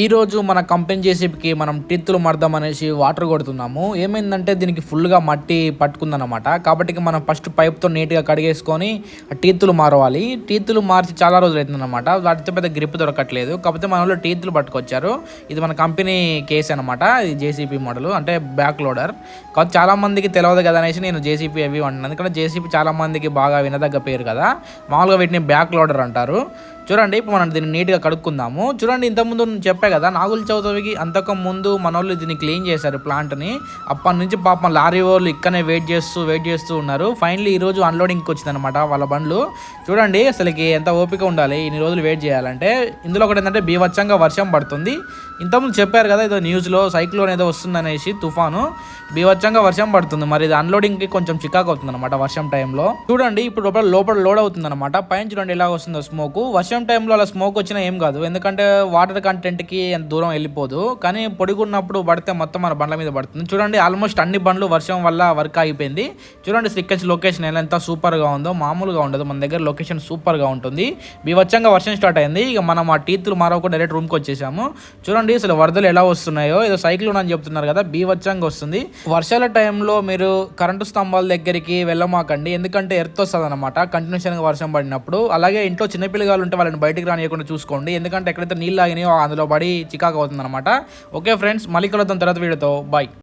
ఈరోజు మన కంపెనీ జేసీబీకి మనం టిత్తులు మర్దాం అనేసి వాటర్ కొడుతున్నాము. ఏమైందంటే దీనికి ఫుల్గా మట్టి పట్టుకుందనమాట కాబట్టి మనం ఫస్ట్ పైప్తో నీట్గా కడిగేసుకొని ఆ టీత్తులు మారవాలి. టీత్తులు మార్చి చాలా రోజులు అవుతుందన్నమాట. వాటితో పెద్ద గ్రిప్ దొరకట్లేదు. కాకపోతే మన వాళ్ళు టీత్తులు పట్టుకొచ్చారు. ఇది మన కంపెనీ కేస్ అనమాట ఇది జేసీబీ మోడల్ అంటే బ్యాక్ లోడర్. కాబట్టి చాలా మందికి తెలియదు కదా అనేసి నేను జేసీపీ అవి అంటున్నాను ఎందుకంటే జేసీపీ చాలామందికి బాగా వినదగ్గ పేరు కదా. మామూలుగా వీటిని బ్యాక్ లోడర్ అంటారు. చూడండి ఇప్పుడు మనం దీన్ని నీట్గా కడుక్కుందాము. చూడండి ఇంతకుముందు నేను చెప్పా కదా నాగుల చౌదరికి అంతకు ముందు మన వాళ్ళు దీన్ని క్లీన్ చేశారు ప్లాంట్ని అప్పటి నుంచి పాపం లారీ వాళ్ళు ఇక్కడనే వెయిట్ చేస్తూ వెయిట్ చేస్తూ ఉన్నారు. ఫైనలీ ఈ రోజు అన్లోడింగ్కి వచ్చింది అనమాట వాళ్ళ బండ్లు. చూడండి అసలుకి ఎంత ఓపిక ఉండాలి ఇన్ని రోజులు వెయిట్ చేయాలంటే. ఇందులో ఒకటి ఏంటంటే బీభత్సంగా వర్షం పడుతుంది. ఇంతకుముందు చెప్పారు కదా ఏదో న్యూస్లో సైక్లోన్ ఏదో వస్తుందనేసి తుఫాను. బీవచ్చంగా వర్షం పడుతుంది. మరి ఇది అన్లోడింగ్కి కొంచెం చికాకు అవుతుంది అనమాట వర్షం టైంలో. చూడండి ఇప్పుడు లోపల లోపల లోడ్ అవుతుంది అనమాట పైన చూడండి ఎలా వస్తుందో స్మోక్ వర్షం టైంలో అలా స్మోక్ వచ్చినా ఏం కాదు. ఎందుకంటే వాటర్ కంటెంట్కి ఎంత దూరం వెళ్ళిపోదు. కానీ పొడిగున్నప్పుడు పడితే మొత్తం మన బండ్ల మీద పడుతుంది. చూడండి ఆల్మోస్ట్ అన్ని బండ్లు వర్షం వల్ల వర్క్ అయిపోయింది చూడండి స్టిక్కర్స్ లొకేషన్ ఎలా ఎంత సూపర్గా ఉందో మామూలుగా ఉండదు. మన దగ్గర లొకేషన్ సూపర్గా ఉంటుంది. బీవచ్చంగా వర్షం స్టార్ట్ అయింది. ఇక మనం ఆ టీత్లు మారవకుండా డైరెక్ట్ రూమ్కి వచ్చేసాము. చూడండి అసలు వరదలు ఎలా వస్తున్నాయో ఏదో సైక్లోన్ అని చెప్తున్నారు కదా బీవచ్చంగా వస్తుంది. వర్షాల టైంలో మీరు కరెంటు స్తంభాల దగ్గరికి వెళ్ళమాకండి. ఎందుకంటే ఎర్త్ వస్తుంది అనమాట కంటిన్యూషన్గా వర్షం పడినప్పుడు. అలాగే ఇంట్లో చిన్నపిల్లగాలు ఉంటే వాళ్ళని బయటికి రానియకుండా చూసుకోండి. ఎందుకంటే ఎక్కడైతే నీళ్ళు ఆగినాయో అందులో పడి చికాకు అవుతుంది అనమాట ఓకే ఫ్రెండ్స్ మళ్ళీ కలుద్దాం తర్వాత వీడియోతో. బాయ్